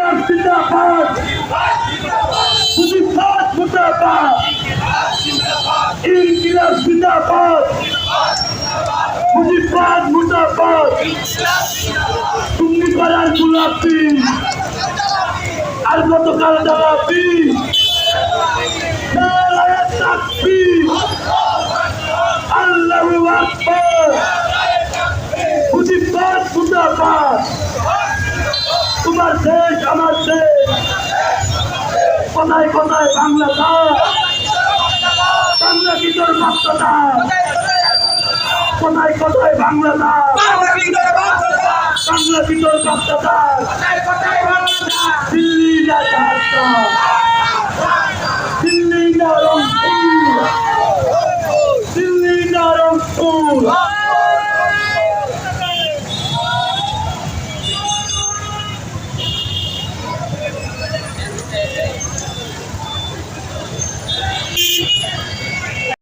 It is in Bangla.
ইনকিলাব জিন্দাবাদ। মুজিবাদ মুর্দাবাদ ইনকিলাব জিন্দাবাদ। মুজিবাদ মুর্দাবাদ তুমি পাড়ার গোলাপি আর গতকাল দাঁড়াবি আল্লাহু আকবার। মুর্দাবাদ তোমার দেশ আমার দেশ। কোথায় কোথায় বাংলা বাংলা ভিতর বাস্ততা কোথায় কোথায় বাংলা বাংলা ভিতর বাংলা ভিতর বাস্ততা দিল্লি দিল্লি দিল্লি রংপুর।